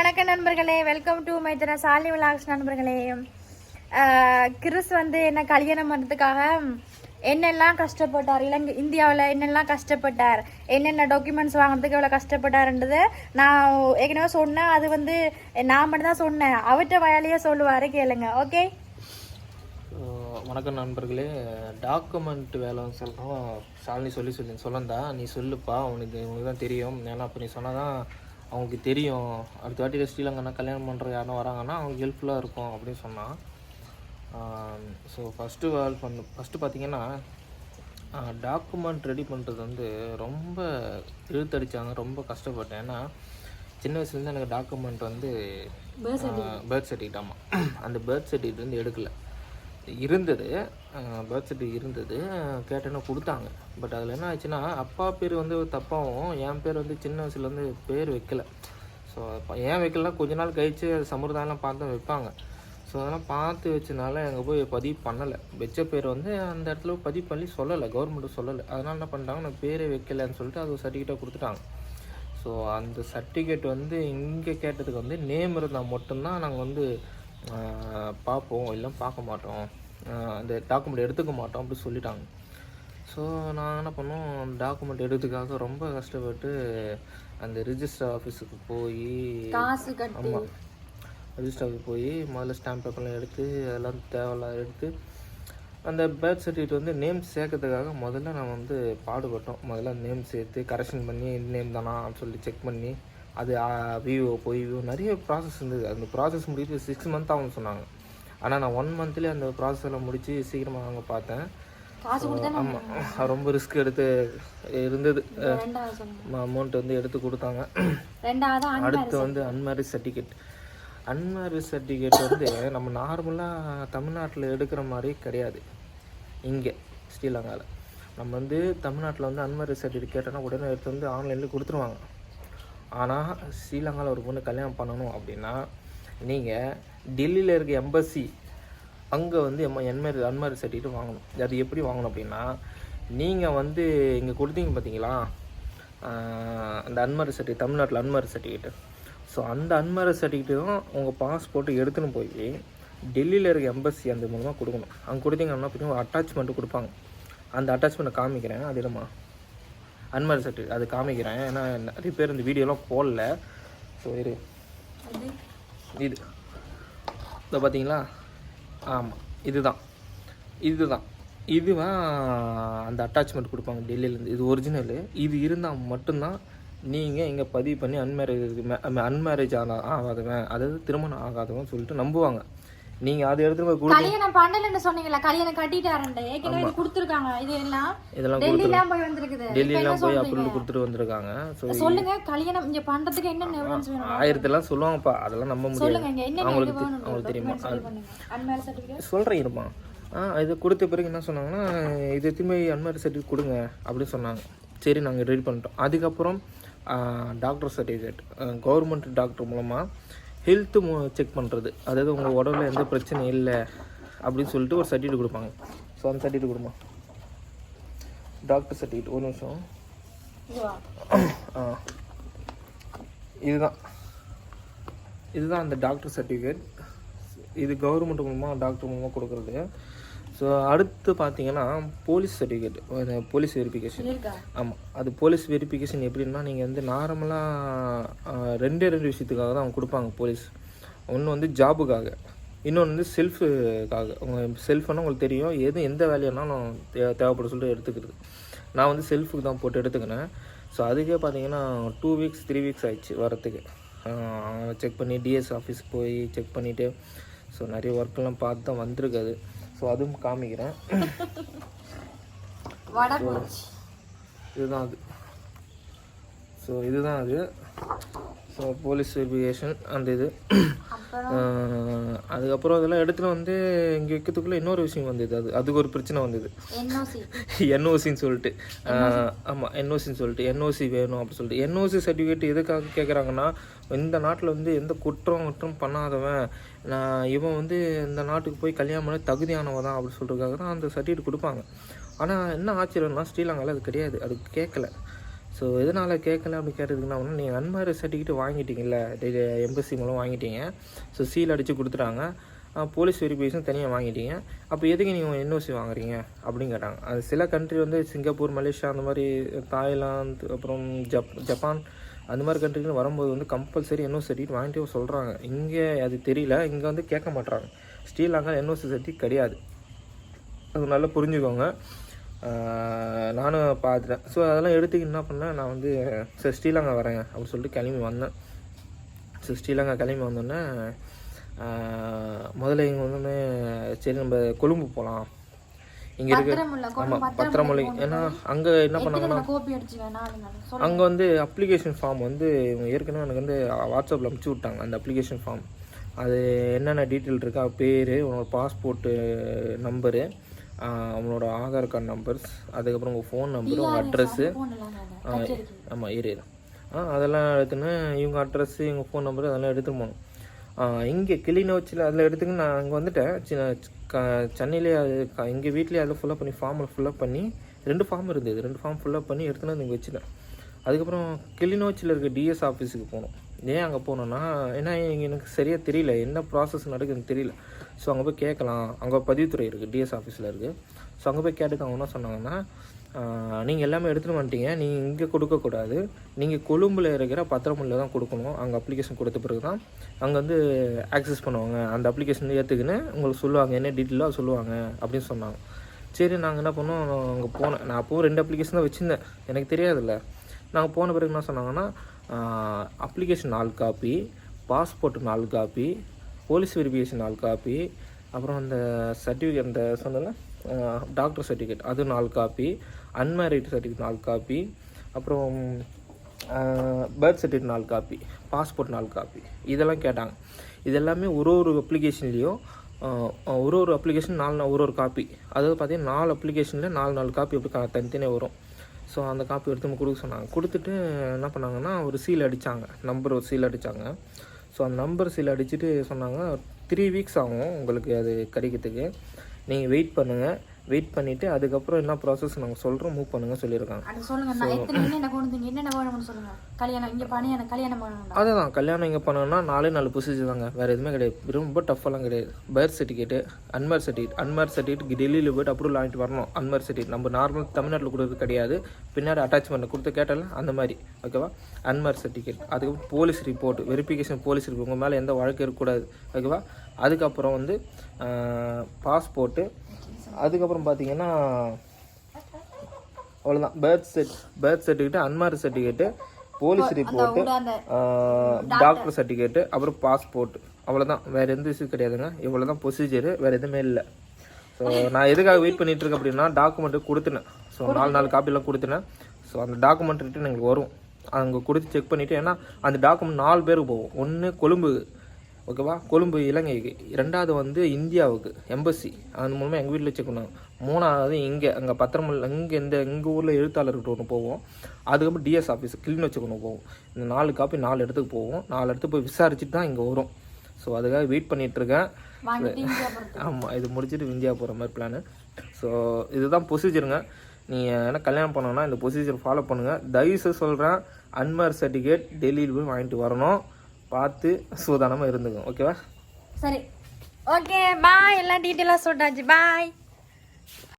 வணக்கம் நண்பர்களே. Welcome to Maithra Sali vlogs நண்பர்களே. கிறிஸ் வந்து என்ன கல்யாணம் பண்ணுறதுக்காக என்னெல்லாம் கஷ்டப்பட்டார்? இலங்கை இந்தியாவில் என்னெல்லாம் கஷ்டப்பட்டார்? என்னென்ன டாக்குமெண்ட்ஸ் வாங்குறதுக்கு எவ்வளோ கஷ்டப்பட்டாருன்றது நான் ஏற்கனவே சொன்னேன். அது வந்து நான் மட்டும் தான் சொன்னேன். அவர்கிட்ட வயாலேயே சொல்லுவார் கேளுங்க. ஓகே வணக்கம் நண்பர்களே. டாக்குமெண்ட் வேலை சொல்கிறோம் ஷாலினி சொல்லி சொல்லி சொல்லந்தா நீ சொல்லுப்பா. உனக்கு உனக்கு தான் தெரியும். ஏன்னா அப்போ நீ சொன்னால் தான் அவங்களுக்கு தெரியும். அடுத்த வாட்டி ஸ்ரீலங்கனா கல்யாணம் பண்ணுற யாரும் வராங்கன்னா அவங்களுக்கு ஹெல்ப்ஃபுல்லாக இருக்கும் அப்படின்னு சொன்னான். ஸோ ஃபஸ்ட்டு வேல் பண்ணு ஃபஸ்ட்டு பார்த்தீங்கன்னா டாக்குமெண்ட் ரெடி பண்ணுறது வந்து ரொம்ப இழுத்தடிச்சாங்க ரொம்ப கஷ்டப்பட்டேன். ஏன்னா சின்ன வயசுலேருந்து எனக்கு டாக்குமெண்ட் வந்து பேர்த் சர்டிஃபிகேட் ஆமாம் அந்த பேர்த் சர்டிஃபிகேட் வந்து எடுக்கலை. இருந்தது. பர்த் சர்டிஃபிகேட் இருந்தது. கேட்டேன்னு கொடுத்தாங்க. பட் அதில் என்ன ஆச்சுன்னா அப்பா பேர் வந்து தப்பாகவும் என் பேர் வந்து சின்ன வயசுலேருந்து பேர் வைக்கல. ஸோ ஏன் வைக்கலாம் கொஞ்ச நாள் கழித்து சம்பிரதாயம்லாம் பார்த்து வைப்பாங்க. ஸோ அதெல்லாம் பார்த்து வச்சனால அங்கே போய் பதிவு பண்ணலை. வச்ச பேர் வந்து அந்த இடத்துல பதிவு பண்ணி சொல்லலை. கவர்மெண்ட்டு சொல்லலை. அதனால் என்ன பண்ணிட்டாங்க நான் பேரே வைக்கலைன்னு சொல்லிட்டு அது ஒரு சர்டிஃபிகேட்டாக கொடுத்துட்டாங்க. ஸோ அந்த சர்டிஃபிகேட் வந்து இங்கே கேட்டதுக்கு வந்து நேம் இருந்தால் மட்டும்தான் நாங்கள் வந்து பார்ப்போம். இல்லை பார்க்க மாட்டோம். அந்த டாக்குமெண்ட் எடுத்துக்க மாட்டோம் அப்படி சொல்லிட்டாங்க. ஸோ நான் என்ன பண்ணோம்? டாக்குமெண்ட் எடுத்துக்காக ரொம்ப கஷ்டப்பட்டு அந்த ரிஜிஸ்டர் ஆஃபீஸுக்கு போய் ஆமாம் ரிஜிஸ்டர் ஆஃபீஸ் போய் முதல்ல ஸ்டாம்ப் பேப்பர்லாம் எடுத்து அதெல்லாம் தேவையில்லாம் எடுத்து அந்த பேர்த் சர்டிஃபிகேட் வந்து நேம் சேர்க்கறதுக்காக முதல்ல நான் வந்து பாடுபட்டோம். முதல்ல நேம் சேர்த்து கரெக்ஷன் பண்ணி நேம் தானா சொல்லி செக் பண்ணி அது விவோ போய் விவோ நிறைய ப்ராசஸ் இருந்தது. அந்த ப்ராசஸ் முடிச்சு சிக்ஸ் மந்த் ஆகும்னு சொன்னாங்க. ஆனால் நான் ஒன் மந்த்லேயே அந்த ப்ராசஸ் எல்லாம் முடித்து சீக்கிரமாக வாங்க பார்த்தேன். ஆமாம் ரொம்ப ரிஸ்க் எடுத்து இருந்தது. அமௌண்ட் வந்து எடுத்து கொடுத்தாங்க. அடுத்து வந்து அன்மேரிட் சர்டிஃபிகேட் அன்மேரிட் சர்டிஃபிகேட் வந்து நம்ம நார்மலாக தமிழ்நாட்டில் எடுக்கிற மாதிரி கிடையாது. இங்கே ஸ்ரீலங்காவில் நம்ம வந்து தமிழ்நாட்டில் வந்து அன்மேரிட் சர்டிஃபிகேட் கேட்டோன்னா உடனே எடுத்து வந்து ஆன்லைனில் கொடுத்துருவாங்க. ஆனால் ஸ்ரீலங்காவில் ஒரு பொண்ணு கல்யாணம் பண்ணணும் அப்படின்னா நீங்கள் டெல்லியில் இருக்க எம்பசி அங்கே வந்து எம்ம என்மேரி அன்மேரிட் சர்டிஃபிகேட் வாங்கணும். அது எப்படி வாங்கணும் அப்படின்னா நீங்கள் வந்து இங்கே கொடுத்தீங்க பார்த்தீங்களா அந்த அன்மேரிட் சர்டிஃபிகேட் தமிழ்நாட்டில் அன்மேரிட் சர்டிஃபிகேட்டு ஸோ அந்த அன்மேரிட் சர்டிஃபிகேட்டும் உங்கள் பாஸ்போர்ட்டு எடுத்துன்னு போய் டெல்லியில் இருக்க எம்பசி அந்த மூலமாக கொடுக்கணும். அங்கே கொடுத்தீங்கன்னா பார்த்தீங்கன்னா ஒரு அட்டாச்மெண்ட்டு கொடுப்பாங்க. அந்த அட்டாச்மெண்ட்டை காமிக்கிறேன் அது என்னம்மா? அன்மேரிட் சர்டிஃபிகேட் அது காமிக்கிறேன். ஏன்னா நிறைய பேர் இந்த வீடியோலாம் போடல. ஸோ இரு. இது. இதை பார்த்தீங்களா ஆமாம் இதுதான். இதுதான். இதுதான் அந்த அட்டாச்மெண்ட் கொடுப்பாங்க டெல்லியிலேருந்து. இது ஒரிஜினலு இது இருந்தால் மட்டும்தான் நீங்கள் இங்கே பதிவு பண்ணி அன்மேரேஜ் அன்மேரேஜ் ஆனா ஆகாதவன். அதாவது திருமணம் ஆகாதவன் சொல்லிட்டு நம்புவாங்க. நீங்கள் அதை எடுத்துகிட்டு போய் கல்யாணம் பண்ணலன்னு சொன்னீங்களா கல்யாணம் கட்டிட்டாருண்டு ஏற்கனவே இது கொடுத்துருக்காங்க. இது எல்லாம் இதெல்லாம் டெல்லிலாம் போய் வந்திருக்குது. டெல்லியெலாம் போய் அப்ரூவல் கொடுத்துட்டு வந்திருக்காங்க. சொல்லுங்க கல்யாணம் இங்க பண்றதுக்கு என்ன எவிடன்ஸ் வேணும்? ஆயிரத்தெல்லாம் சொல்லுவாங்கப்பா. அதெல்லாம் நம்ப முடியாது. சொல்லுங்க இங்க என்ன அவங்களுக்கு அவங்களுக்கு தெரியுமா? அன்மேல் சர்டிபிகேட் சொல்கிறேன் இருமா. ஆ இது கொடுத்த பிறகு என்ன சொன்னாங்கன்னா இது திரும்பி அன்மேரி சர்டிஃபிகேட் கொடுங்க அப்படின்னு சொன்னாங்க. சரி நாங்கள் ரெடி பண்ணிட்டோம். அதுக்கப்புறம் டாக்டர் சர்டிஃபிகேட் கவர்மெண்ட் டாக்டர் மூலமாக ஹெல்த்து செக் பண்ணுறது அதாவது உங்கள் உடம்புல எந்த பிரச்சனையும் இல்லை அப்படின்னு சொல்லிட்டு ஒரு சர்டிஃபிகேட் கொடுப்பாங்க. ஸோ அந்த சர்டிஃபிகேட் கொடுமா? டாக்டர் சர்டிஃபிகேட் ஒரு நிமிஷம். ஆ. இதுதான். இதுதான் அந்த டாக்டர் சர்டிஃபிகேட் இது கவர்மெண்ட் மூலமாக டாக்டர் மூலமாக கொடுக்குறது. ஸோ அடுத்து பார்த்தீங்கன்னா போலீஸ் சர்டிஃபிகேட் போலீஸ் வெரிஃபிகேஷன் ஆமாம் அது போலீஸ் வெரிஃபிகேஷன் எப்படின்னா நீங்கள் வந்து நார்மலாக ரெண்டே ரெண்டு விஷயத்துக்காக தான் அவங்க கொடுப்பாங்க போலீஸ் ஒன்று வந்து ஜாபுக்காக இன்னொன்று வந்து செல்ஃபுக்காக உங்கள் செல்ஃப்னா உங்களுக்கு தெரியும். எது எந்த வேலையானாலும் தே தேவைப்பட சொல்லிட்டு எடுத்துக்கிறது. நான் வந்து செல்ஃபுக்கு தான் போட்டு எடுத்துக்கினேன். ஸோ அதுக்கே பார்த்தீங்கன்னா டூ வீக்ஸ் த்ரீ வீக்ஸ் ஆயிடுச்சு வரத்துக்கு செக் பண்ணி டிஎஸ் ஆஃபீஸ் போய் செக் பண்ணிவிட்டு ஸோ நிறைய ஒர்க்கெல்லாம் பார்த்து தான் வந்திருக்காது ஸோ அதுவும் காமிக்கிறேன். இதுதான் அது. ஸோ இதுதான் அது. ஸோ போலீஸ் வெரிஃபிகேஷன் அந்த இது. அதுக்கப்புறம் அதெல்லாம் எடுத்துகிட்டு வந்து இங்கே வைக்கிறதுக்குள்ளே இன்னொரு விஷயம் வந்தது. அது அதுக்கு ஒரு பிரச்சனை வந்தது. என்ஓசி என்ஓசின்னு சொல்லிட்டு. ஆமாம் என்ஓசின்னு சொல்லிட்டு. என்ஓசி வேணும் அப்படின்னு சொல்லிட்டு. என்ஓசி சர்டிஃபிகேட் எதுக்காக கேட்குறாங்கன்னா இந்த நாட்டில் வந்து எந்த குற்றம் குற்றம் பண்ணாதவன் நான் இவன் வந்து இந்த நாட்டுக்கு போய் கல்யாணம் பண்ண தகுதியானவன் தான் அப்படின்னு சொல்கிறதுக்காக தான் அந்த சர்டிஃபிகேட் கொடுப்பாங்க. ஆனால் என்ன ஆச்சரியம்னா ஸ்ரீலங்காவில் அது கிடையாது. அது கேட்கல ஸோ எதனால் கேட்கல அப்படி கேட்டதுக்குன்னா ஒன்று நீங்கள் அன்மாரி சர்டிஃபிகேட் வாங்கிட்டீங்கல்ல எம்பசி மூலம் வாங்கிட்டீங்க. ஸோ சீல் அடித்து கொடுத்துட்டாங்க. போலீஸ் வெரிஃபிகேஷன் தனியாக வாங்கிட்டீங்க. அப்போ எதுக்கு நீங்கள் என்ஓசி வாங்குறீங்க? அப்படின்னு கேட்டாங்க. அது சில கண்ட்ரி வந்து சிங்கப்பூர் மலேசியா அந்த மாதிரி தாய்லாந்து அப்புறம் ஜப் ஜப்பான் அந்த மாதிரி கண்ட்ரிகள் வரும்போது வந்து கம்பல்சரி என்ஓசி சர்டிஃபிகேட் வாங்கிட்டு சொல்கிறாங்க இங்கே அது தெரியல. இங்கே வந்து கேட்க மாட்டுறாங்க ஸ்ரீலங்கா என்ஓசி சர்டிஃபிகேட் கிடையாது. அது நல்லா புரிஞ்சுக்கோங்க. நானும் பார்த்துட்டேன். ஸோ அதெல்லாம் எடுத்துக்கு என்ன பண்ணேன் நான் வந்து சரி ஸ்ரீலங்கா வரேன் அப்படின்னு சொல்லிட்டு கிளம்பி வந்தேன். ஸோ ஸ்ரீலங்கா கிளம்பி வந்தோடனே முதல்ல இங்கே வந்தோடனே சரி நம்ம கொழும்பு போகலாம் இங்கே இருக்க ஆமாம் பத்திரமொழி ஏன்னா அங்கே என்ன பண்ணாங்கன்னா அங்கே வந்து அப்ளிகேஷன் ஃபார்ம் வந்து இவங்க ஏற்கனவே எனக்கு வந்து வாட்ஸ்அப்பில் அனுப்பிச்சி விட்டாங்க அந்த அப்ளிகேஷன் ஃபார்ம் அது என்னென்ன டீட்டெயில் இருக்கா பேர் உன்னோட பாஸ்போர்ட்டு நம்பரு அவனோட ஆதார் கார்டு நம்பர்ஸ் அதுக்கப்புறம் உங்கள் ஃபோன் நம்பரு உங்கள் அட்ரஸ்ஸு ஆமாம் ஏரியா ஆ அதெல்லாம் எடுத்துன்னு இவங்க அட்ரஸ்ஸு இவங்க ஃபோன் நம்பர் அதெல்லாம் எடுத்துன்னு போகணும். இங்கே கிளிநொச்சியில் அதில் எடுத்துக்கு நான் அங்கே வந்துட்டேன். சின்ன க சென்னையிலே அது எங்கள் வீட்லேயே அதில் ஃபுல்லாக பண்ணி ஃபார்மில் ஃபுல்லாக பண்ணி ரெண்டு ஃபார்ம் இருந்தது. ரெண்டு ஃபார்ம் ஃபுல்லாக பண்ணி எடுத்துன்னு வந்து இங்கே வச்சுட்டேன். அதுக்கப்புறம் கிளிநொச்சியில் இருக்க டிஎஸ் ஆஃபீஸுக்கு போனோம் ஏன் அங்கே போனோன்னா ஏன்னா இங்கே எனக்கு சரியாக தெரியல. என்ன ப்ராசஸ் நடக்குதுன்னு தெரியல. ஸோ அங்கே போய் கேட்கலாம். அங்கே பதிவுத்துறை இருக்குது டிஎஸ் ஆஃபீஸில் இருக்குது ஸோ அங்கே போய் கேட்டுக்க அவங்க என்ன சொன்னாங்கன்னா நீங்கள் எல்லாமே எடுத்துகிட்டு வந்துட்டீங்க. நீங்கள் இங்கே கொடுக்கக்கூடாது நீங்கள் கொழும்பில் இருக்கிற பத்திரமுல்ல தான் கொடுக்கணும். அங்கே அப்ளிகேஷன் கொடுத்த பிறகு தான் அங்கே வந்து ஆக்சஸ் பண்ணுவாங்க. அந்த அப்ளிகேஷன் ஏற்றுக்குன்னு உங்களுக்கு சொல்லுவாங்க. என்ன டீட்டெயிலாக சொல்லுவாங்க அப்படின்னு சொன்னாங்க. சரி நாங்கள் என்ன பண்ணோம்? அங்கே போனேன். நான் அப்போவும் ரெண்டு அப்ளிகேஷன் தான் வச்சுருந்தேன். எனக்கு தெரியாதுல்ல. நாங்கள் போன பிறகு என்ன சொன்னாங்கன்னா அப்ளிகேஷன் நாலு காப்பி பாஸ்போர்ட் நாலு காப்பி போலீஸ் வெரிஃபிகேஷன் நாலு காப்பி அப்புறம் அந்த சர்டிஃபிகேட் அந்த சொன்னல டாக்டர் சர்டிஃபிகேட் அது நாலு காப்பி அன்மேரிட் சர்டிஃபிகேட் நாலு காப்பி அப்புறம் பர்த் சர்டிஃபிகேட் நாலு காப்பி பாஸ்போர்ட் நாலு காப்பி இதெல்லாம் கேட்டாங்க. இது எல்லாமே ஒரு ஒரு அப்ளிகேஷன்லேயும் ஒரு ஒரு அப்ளிகேஷன் நாலு ஒரு ஒரு காப்பி அதாவது பார்த்தீங்கன்னா நாலு அப்ளிகேஷனில் நாலு நாலு காப்பி அப்படி தனித்தனியாக வரும். ஸோ அந்த காப்பி எடுத்து நம்ம கொடுக்க சொன்னாங்க. கொடுத்துட்டு என்ன பண்ணாங்கன்னா ஒரு சீல் அடித்தாங்க நம்பர் ஒரு சீல் அடித்தாங்க ஸோ அந்த நம்பர் சீல் அடிச்சுட்டு சொன்னாங்க த்ரீ வீக்ஸ் ஆகும் உங்களுக்கு அது கிடைக்கிறதுக்கு. நீங்கள் வெயிட் பண்ணுங்கள் வெயிட் பண்ணிவிட்டு அதுக்கப்புறம் என்ன ப்ராசஸ் நாங்கள் சொல்கிறோம் மூவ் பண்ணுங்க சொல்லியிருக்காங்க. அது சொல்லுங்க என்னென்ன கொண்டு வந்தீங்க என்னென்ன வேணும்னு சொல்லுங்க? கல்யாணம் இங்க பண்ணி எனக்கு கல்யாணம் பண்ணணும் அதுதான் கல்யாணம் இங்கே பண்ணணும்னா நாலே நாலு ப்ரொசீஜர் தாங்க. வேறு எதுவுமே கிடையாது. ரொம்ப டஃப்பெல்லாம் கிடையாது. Birth certificate unmarried certificate unmarried certificate டெல்லியில் போய்ட்டு அப்ரூவல் வாங்கிட்டு வரணும். அன்மார் சர்டிஃபிகேட் நம்ம நார்மல் தமிழ்நாட்டில் கொடுக்குறது கிடையாது. பின்னாடி அட்டாச்மெண்ட் கொடுத்து கேட்டால அந்த மாதிரி. ஓகேவா அன்மார் சர்டிஃபிகேட் அதுக்கப்புறம் police report verification police report உங்கள் மேலே எந்த வழக்கு இருக்கக்கூடாது. ஓகேவா அதுக்கப்புறம் வந்து பாஸ்போர்ட்டு. அதுக்கப்புறம் பார்த்தீங்கன்னா அவ்வளோதான் birth set birth certificate unmarried certificate police report doctor certificate அப்புறம் பாஸ்போர்ட் அவ்வளோதான் வேறு எந்த இஷ்யூ கிடையாதுங்க. இவ்வளோ தான் ப்ரொசீஜரு வேறு எதுவுமே இல்லை. ஸோ நான் எதுக்காக வெயிட் பண்ணிட்டு இருக்கேன் அப்படின்னா டாக்குமெண்ட்டு கொடுத்துனேன் ஸோ நாலு நாலு காப்பிலாம் கொடுத்துனேன் ஸோ அந்த டாக்குமெண்ட் ரிட்டன் எங்களுக்கு வரும். அங்கே கொடுத்து செக் பண்ணிவிட்டு ஏன்னா அந்த டாக்குமெண்ட் நாலு பேருக்கு போகும். ஒன்று கொழும்பு ஓகேவா கொழும்பு இலங்கைக்கு ரெண்டாவது வந்து இந்தியாவுக்கு எம்பசி அது மூலமாக எங்கள் வீட்டில் செக் பண்ணாங்க மூணாவது இங்கே அங்கே பத்திரமல் இங்கே இந்த எங்கள் ஊரில் எழுத்தாளர்கிட்ட ஒன்று போவோம். அதுக்கப்புறம் டிஎஸ் ஆஃபீஸ் கிளீன் வச்சுக்கு ஒன்று போவோம். இந்த நாலு காப்பி நாலு இடத்துக்கு போவோம். நாலு இடத்துக்கு போய் விசாரிச்சுட்டு தான் இங்கே வரும். ஸோ அதுக்காக வெயிட் பண்ணிகிட்ருக்கேன் ஆமாம் இது முடிச்சுட்டு இந்தியா போகிற மாதிரி பிளானு ஸோ இதுதான் ப்ரொசீஜருங்க நீங்கள் என்ன கல்யாணம் பண்ணணும்னா இந்த ப்ரொசீஜர் ஃபாலோ பண்ணுங்கள் தயவுசெய்து சொல்கிறேன் அன்மார் சர்டிஃபிகேட் டெல்லியில் போய் வாங்கிட்டு வரணும். பார்த்து சூதானமாக இருந்துக்கும் ஓகேவா சரி. ஓகே பாய் எல்லாம் டீட்டெயிலாக சொல்லிட்டாச்சு பாய்